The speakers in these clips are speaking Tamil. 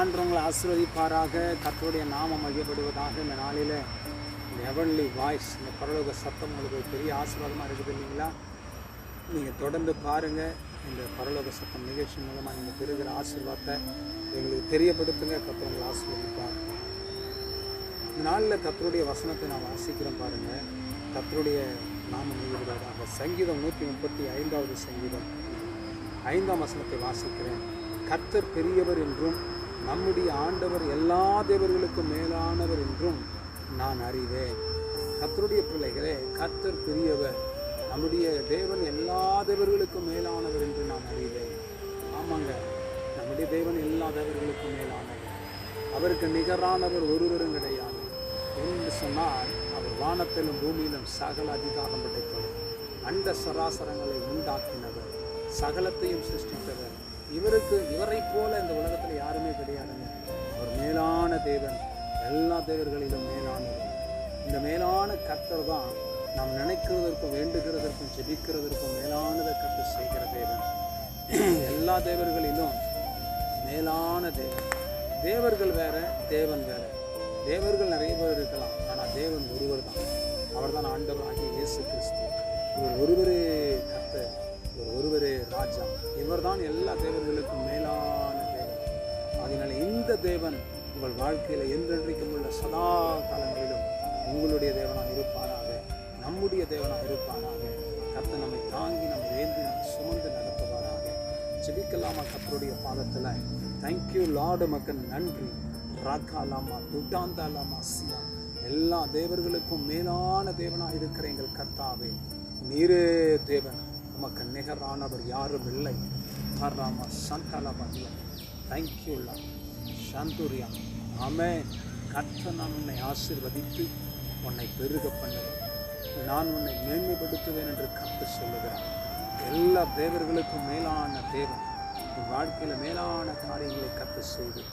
ஆசீர்வதிப்பாராக கத்தோடைய நாமம் மகிழப்படுவதாக இந்த நாளில் இந்த ஹெவன்லி வாய்ஸ் இந்த பரலோக சத்தம் உங்களுக்கு ஒரு பெரிய ஆசீர்வாதமாக இருக்குது இல்லைங்களா? நீங்கள் தொடர்ந்து பாருங்கள் இந்த பரலோக சத்தம் நிகழ்ச்சி மூலமாக நீங்கள் பெறுகிற ஆசீர்வாதத்தை எங்களுக்கு தெரியப்படுத்துங்க. கத்தவங்களை ஆசீர்வதிப்பார். இந்த நாளில் கத்தருடைய வசனத்தை நான் வாசிக்கிறேன் பாருங்கள் கத்தருடைய நாம மகிழ்வதாக சங்கீதம் நூற்றி முப்பத்தி ஐந்தாவது சங்கீதம். ஐந்தாம் வசனத்தை வாசிக்கிறேன். கர்த்தர் பெரியவர் என்றும் நம்முடைய ஆண்டவர் எல்லா தேவர்களுக்கும் மேலானவர் என்றும் நான் அறிவேன். கத்தருடைய பிள்ளைகளே கத்தர் பெரியவர். நம்முடைய தேவன் எல்லா தேவர்களுக்கும் மேலானவர் என்று நான் அறிவேன். ஆமாங்க நம்முடைய தேவன் எல்லா தேவர்களுக்கும் மேலானவர். அவருக்கு நிகரானவர் ஒருவரும் கிடையாது. என்று சொன்னால் அவர் வானத்திலும் பூமியிலும் சகல அதிகாரம் படைத்தவர். அண்ட சராசரங்களை உண்டாக்கினவர். சகலத்தையும் சிருஷ்டித்தவர். இவருக்கு இவரைப் போல இந்த உலகத்தில் யாருமே கிடையாதுங்க. அவர் மேலான தேவன். எல்லா தேவர்களிலும் மேலானவர். இந்த மேலான கத்தர் தான் நாம் நினைக்கிறதற்கும் வேண்டுகிறதற்கும் ஜெபிக்கிறதற்கும் மேலானதை கற்று செய்கிற தேவன். எல்லா தேவர்களிலும் மேலான தேவன். தேவர்கள் வேற தேவன் வேற. தேவர்கள் நிறைய பேர் இருக்கலாம் ஆனால் தேவன் ஒருவர் தான். அவர் தான் ஆண்டவர் ஆகிய இயேசு கிறிஸ்து. இவர் ஒருவரே கத்தர் இவர் ஒருவரே ராஜா இவர் தான் எல்லா தேவர்களுக்கும் மேலான தேவன். அதனால இந்த தேவன் உங்கள் வாழ்க்கையில் என்றென்றைக்கும் உள்ள சதா காலங்களிலும் உங்களுடைய தேவனாக இருப்பாராக நம்முடைய தேவனாக இருப்பாராக. கத்தை நம்மை தாங்கி நம்ம ஏந்தி நம்ம சுமந்து நடத்துவாராக. செபிக்கலாமா கத்தருடைய பாதத்தில்? தேங்க்யூ லார்டு மக்கள் நன்றி. ராக்காலாமா துட்டாந்தாலாமா சியா. எல்லா தேவர்களுக்கும் மேலான தேவனாக இருக்கிற எங்கள் கர்த்தாவே நீரே தேவன். உமக்கு நிகரானவர் யாரும் இல்லை. ஹராமா சந்தாலாபாதியா. தேங்க்யூல்லா சாந்தூரியா. ஆமே கற்ற நான் உன்னை ஆசிர்வதித்து உன்னை பெருக பண்ணுவேன். நான் உன்னை மேன்மைப்படுத்துவேன் என்று கற்று சொல்லுகிறேன் எல்லா தேவர்களுக்கும் மேலான தேவன். உன் வாழ்க்கையில் மேலான காரியங்களை கற்று செய்து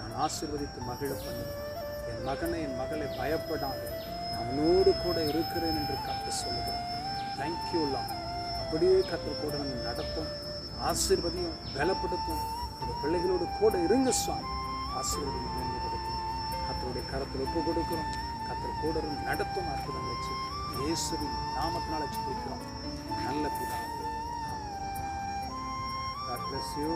நான் ஆசிர்வதித்து மகிழ பண்ணுவேன். என் மகனை என் மகளை பயப்படாது. நான் உன்னோடு கூட இருக்கிறேன் என்று கற்று சொல்லுகிறேன் தேங்க்யூலா அப்படியே கத்தர் கூட நம்ம நடத்தும் ஆசீர்வதியும் பலப்படுத்தும். இந்த பிள்ளைகளோடு கூட இருங்க சுவாமி. ஆசீர்வதியும் மேம்படுத்தும் கத்தருடைய கரத்தில் ஒப்பு கொடுக்கிறோம். கத்தர் கூட இருந்து நடத்தும் அற்புதம் வச்சு இயேசுவின் வச்சு கொடுக்குறோம் நல்ல பிதாவே. God bless you.